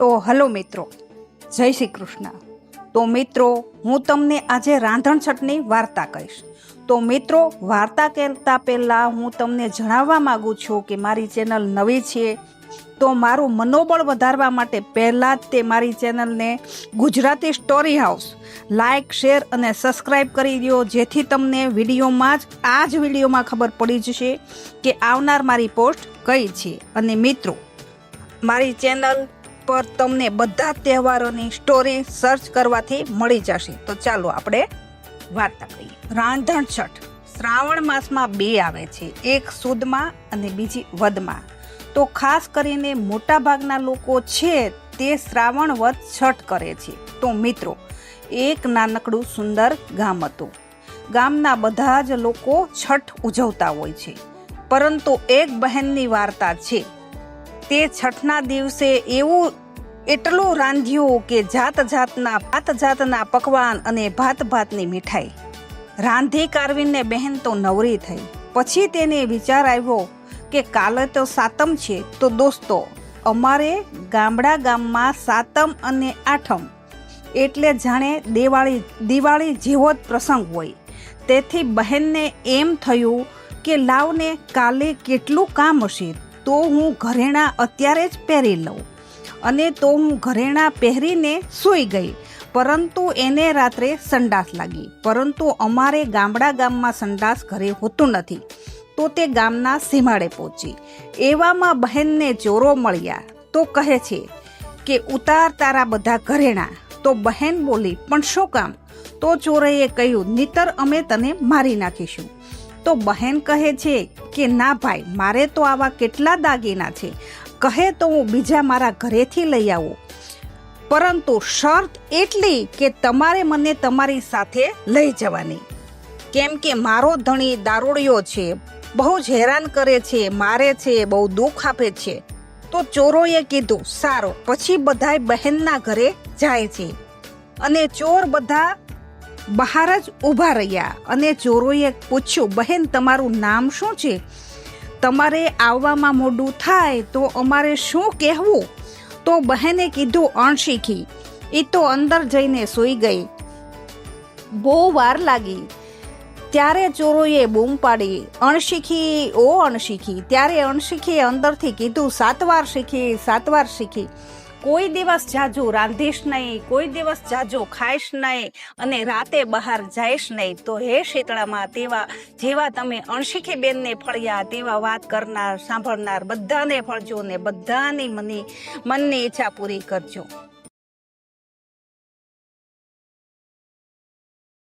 તો હલો મિત્રો, જય શ્રી કૃષ્ણ. તો મિત્રો, હું તમને આજે રાંધણછટની વાર્તા કહીશ. તો મિત્રો, વાર્તા કહેતા પહેલાં હું તમને જણાવવા માગું છું કે મારી ચેનલ નવી છે, તો મારું મનોબળ વધારવા માટે પહેલાં જ તે મારી ચેનલને Gujarati story house like share અને સબસ્ક્રાઈબ કરી દો, જેથી તમને વિડીયોમાં જ, આ જ વિડીયોમાં ખબર પડી જશે કે આવનાર મારી પોસ્ટ કઈ છે. અને મિત્રો, મારી ચેનલ પર તમને બધા તહેવારોની સ્ટોરી સર્ચ કરવાથી મળી જશે. તો ચાલો આપણે વાર્તા કરીએ. રાંધણ છઠ. શ્રાવણ માસમાં બે આવે છે. એક સુદમાં અને બીજી વદમાં. તો ખાસ કરીને મોટા ભાગના લોકો છે તે શ્રાવણ વદ છઠ કરે છે. તો મિત્રો, એક નાનકડું સુંદર ગામ હતું. ગામના બધા જ લોકો છઠ ઉજવતા હોય છે. પરંતુ એક બહેનની વાર્તા છે. તે છઠના દિવસે એવું એટલું રાંધ્યું કે જાત જાતના ભાત જાતના પકવાન અને ભાત ભાતની મીઠાઈ. રાંધી કારવીને બહેન તો નવરી થઈ. પછી તેને વિચાર આવ્યો કે કાલે તો સાતમ છે, તો દોસ્તો, અમારે ગામડા ગામમાં સાતમ અને આઠમ. એટલે જાણે દિવાળી દિવાળી જેવો જ પ્રસંગ હોય. તેથી બહેનને એમ થયું કે લાવને કાલે કેટલું કામ હશે? તો હું ઘરેણાં અત્યારે જ પહેરી લઉં. અને તો હું ઘરેણાં પહેરીને સૂઈ ગઈ. પરંતુ એને રાત્રે સંડાસ લાગી. પરંતુ અમારે ગામડા ગામમાં સંડાસ ઘરે હોતું નથી. તો તે ગામના સીમાડે પહોંચી. એવામાં બહેનને ચોરો મળ્યા. તો કહે છે કે, ઉતાર તારા બધા ઘરેણાં. તો બહેન બોલી, પણ શું કામ? તો ચોરેએ કહ્યું, નીતર અમે તને મારી નાખીશું. તો બહેન કહે છે કે, ના ભાઈ, મારે તો આવા કેટલા દાગીના છે. કહે તો હું બીજા મારા ઘરેથી લઈ આવું. પરંતુ શરત એટલી કે તમારે મને તમારી સાથે લઈ જવાની. કેમ કે મારો ધણી દારૂડિયો છે, બહુ જ હેરાન કરે છે, મારે છે, બહુ દુઃખ આપે છે. તો ચોરોએ કીધું, સારું, પછી બધાય બહેનના ઘરે જાય છે. અને ચોર બધા બહાર જ ઊભા રહ્યા અને ચોરોએ પૂછ્યું, બહેન, તમારું નામ શું છે? તમારે આવવામાં મોડું થાય તો અમારે શું કહેવું? તો બહેને કીધું, અણશીખી. એ તો અંદર જઈને સૂઈ ગઈ. બહુ વાર લાગી. ત્યારે ચોરોએ બૂમ પાડી, અણશીખી, ઓ અણશીખી. ત્યારે અણશીખીએ અંદરથી કીધું, સાત વાર શીખી, સાત વાર શીખી. કોઈ દિવસ જાજુ રાંધીશ નહીં, કોઈ દિવસ જાજુ ખાઈશ નહીં અને રાતે બહાર જઈશ નહીં. તો હે શીતળામાં તેવા જેવા તમે અણશીખી બેનને ફળ્યા, તેવા વાત કરનાર, સાંભળનાર બધાને ફળજો ને બધાની મની, મનની ઈચ્છા પૂરી કરજો.